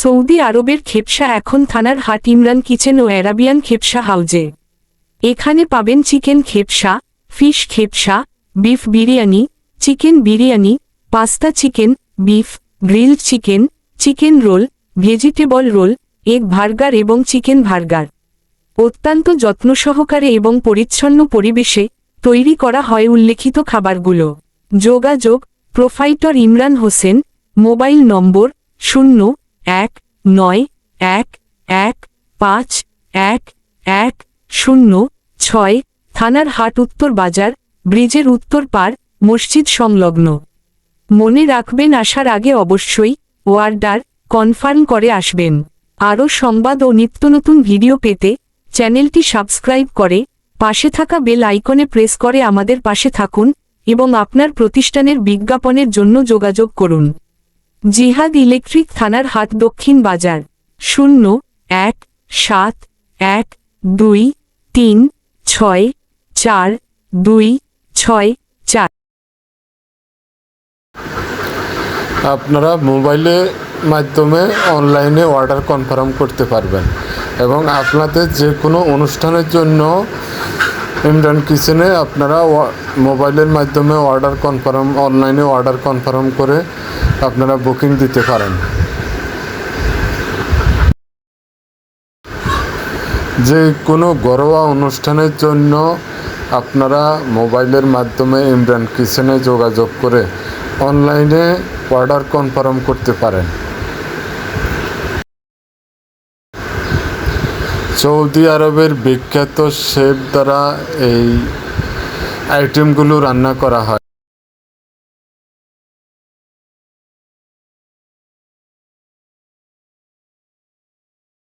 Saudi আরবের খেপসা এখন থানার হাট ইমরান কিচেন ও অ্যারাবিয়ান খেপসা হাউজে। এখানে পাবেন চিকেন খেপসা, fish খেপসা, beef biryani, chicken biryani, pasta chicken, beef, grilled chicken chicken roll, vegetable roll, egg burger এবং চিকেন ভার্গার। অত্যন্ত যত্ন সহকারে এবং পরিচ্ছন্ন পরিবেশে তৈরি করা হয় উল্লেখিত খাবারগুলো। যোগাযোগ, proprietor Imran Hossain, mobile number, শূন্য এক, নয়, এক এক, পাঁচ, এক এক, শূন্য, ছয়, থানার হাট উত্তর বাজার, ব্রিজের উত্তর পার, মসজিদ সংলগ্ন। মনে রাখবেন, আসার আগে অবশ্যই ওয়ার্ডার কনফার্ম করে আসবেন। আরও সংবাদ ও নিত্যনতুন ভিডিও পেতে চ্যানেলটি সাবস্ক্রাইব করে পাশে থাকা বেল আইকনে প্রেস করে আমাদের পাশে থাকুন এবং আপনার প্রতিষ্ঠানের বিজ্ঞাপনের জন্য যোগাযোগ করুন। জিহাদ ইলেকট্রিক থানার হাট দক্ষিণ বাজার। শূন্য, এক, সাত, এক, দুই, তিন, ছয়, চার, দুই, ছয়, চার। আপনারা মোবাইলে মাধ্যমে অনলাইনে অর্ডার কনফার্ম করতে পারবেন এবং আপনাদের যে কোনো অনুষ্ঠানের জন্য ইমরান কিচেনে আপনারা মোবাইলের মাধ্যমে অর্ডার কনফার্ম, অনলাইনে অর্ডার কনফার্ম করে আপনারা বুকিং দিতে পারেন। যে কোনো ঘরোয়া অনুষ্ঠানের জন্য আপনারা মোবাইলের মাধ্যমে ইমরান কিচেনে যোগাযোগ করে অনলাইনে অর্ডার কনফার্ম করতে পারেন। সৌদি আরবের বিখ্যাত শেফ দ্বারা এই আইটেমগুলো রান্না করা হয়।